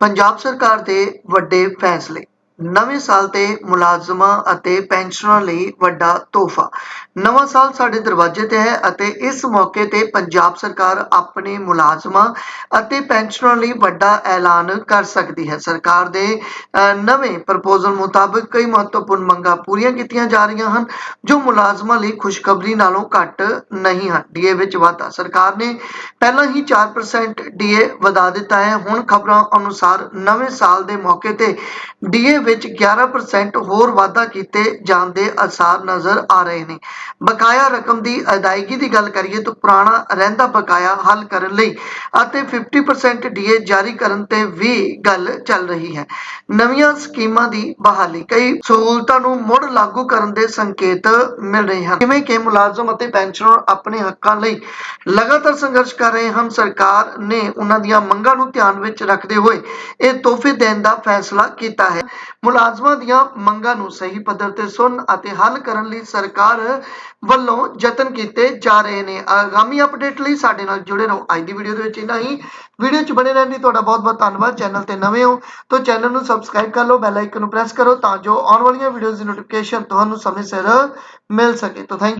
ਪੰਜਾਬ ਸਰਕਾਰ ਦੇ ਵੱਡੇ ਫੈਸਲੇ। ਨਵੇਂ ਸਾਲ ਤੇ ਮੁਲਾਜ਼ਮਾਂ ਅਤੇ ਪੈਨਸ਼ਨਰਾਂ ਲਈ ਵੱਡਾ ਤੋਹਫਾ। ਨਵਾਂ ਸਾਲ ਸਾਡੇ ਦਰਵਾਜ਼ੇ ਤੇ ਹੈ ਅਤੇ ਇਸ ਮੌਕੇ ਤੇ ਪੰਜਾਬ ਸਰਕਾਰ ਆਪਣੇ ਮੁਲਾਜ਼ਮਾਂ ਅਤੇ ਪੈਨਸ਼ਨਰਾਂ ਲਈ ਵੱਡਾ ਐਲਾਨ ਕਰ ਸਕਦੀ ਹੈ। ਸਰਕਾਰ ਦੇ ਨਵੇਂ ਪ੍ਰਪੋਜ਼ਲ ਮੁਤਾਬਕ ਕਈ ਮਹੱਤਵਪੂਰਨ ਮੰਗਾਂ ਪੂਰੀਆਂ ਕੀਤੀਆਂ ਜਾ ਰਹੀਆਂ ਹਨ, ਜੋ ਮੁਲਾਜ਼ਮਾਂ ਲਈ ਖੁਸ਼ਖਬਰੀ ਨਾਲੋਂ ਘੱਟ ਨਹੀਂ ਹਨ। ਡੀਏ ਵਿੱਚ ਵਾਧਾ। ਸਰਕਾਰ ਨੇ ਪਹਿਲਾਂ ਹੀ 4% ਡੀਏ ਵਧਾ ਦਿੱਤਾ ਹੈ। ਹੁਣ ਖਬਰਾਂ ਅਨੁਸਾਰ ਨਵੇਂ ਸਾਲ ਦੇ ਮੌਕੇ ਤੇ ਡੀਏ ਵਿੱਚ 11% ਹੋਰ ਵਾਧਾ ਕੀਤੇ ਜਾਣ ਦੇ ਅਸਾਰ ਨਜ਼ਰ ਆ ਰਹੇ ਨੇ। ਬਕਾਇਆ ਰਕਮ ਦੀ ਅਦਾਇਗੀ ਦੀ ਗੱਲ ਕਰੀਏ ਤਾਂ ਪੁਰਾਣਾ ਰਹਿੰਦਾ ਬਕਾਇਆ ਹੱਲ ਕਰਨ ਲਈ ਅਤੇ 50% ਡੀਏ ਜਾਰੀ ਕਰਨ ਤੇ ਵੀ ਗੱਲ ਚੱਲ ਰਹੀ ਹੈ। ਨਵੀਆਂ ਸਕੀਮਾਂ ਦੀ ਬਹਾਲੀ, ਕਈ ਸਹੂਲਤਾਂ ਨੂੰ ਮੁੜ ਲਾਗੂ ਕਰਨ ਦੇ ਸੰਕੇਤ ਮਿਲ ਰਹੇ ਹਨ। ਜਿਵੇਂ ਕਿ ਮੁਲਾਜ਼ਮ ਅਤੇ ਪੈਨਸ਼ਨਰ ਆਪਣੇ ਹੱਕਾਂ ਲਈ ਲਗਾਤਾਰ ਸੰਘਰਸ਼ ਕਰ ਰਹੇ ਹਨ, ਸਰਕਾਰ ਨੇ ਉਹਨਾਂ ਦੀਆਂ ਮੰਗਾਂ ਨੂੰ ਧਿਆਨ ਵਿੱਚ ਰੱਖਦੇ ਹੋਏ ਇਹ ਤੋਹਫੇ ਦੇਣ ਦਾ ਫੈਸਲਾ ਕੀਤਾ ਹੈ। ਮੁਲਾਜ਼ਮਾਂ ਦੀਆਂ ਮੰਗਾਂ ਨੂੰ ਸਹੀ ਪੱਧਰ ਤੇ ਸੁਣ ਅਤੇ ਹੱਲ ਕਰਨ ਲਈ ਸਰਕਾਰ ਵੱਲੋਂ ਯਤਨ ਕੀਤੇ ਜਾ ਰਹੇ ਨੇ। ਆਗਾਮੀ ਅਪਡੇਟ ਲਈ ਸਾਡੇ ਨਾਲ ਜੁੜੇ ਰਹੋ। ਅੱਜ ਦੀ ਵੀਡੀਓ ਦੇ ਵਿੱਚ ਇੰਨਾ ਹੀ। ਵੀਡੀਓ 'ਚ ਬਣੇ ਰਹਿਣ ਲਈ ਤੁਹਾਡਾ ਬਹੁਤ ਬਹੁਤ ਧੰਨਵਾਦ। ਚੈਨਲ ਤੇ ਨਵੇਂ ਹੋ ਤਾਂ ਚੈਨਲ ਨੂੰ ਸਬਸਕ੍ਰਾਈਬ ਕਰ ਲਓ ਬੈਲ ਆਈਕਨ ਨੂੰ ਪ੍ਰੈਸ ਕਰੋ ਤਾਂ ਜੋ ਆਉਣ ਵਾਲੀਆਂ ਵੀਡੀਓਜ਼ ਦੀ ਨੋਟੀਫਿਕੇਸ਼ਨ ਤੁਹਾਨੂੰ ਸਮੇਂ ਸਿਰ ਮਿਲ ਸਕੇ। ਤਾਂ ਥੈਂਕ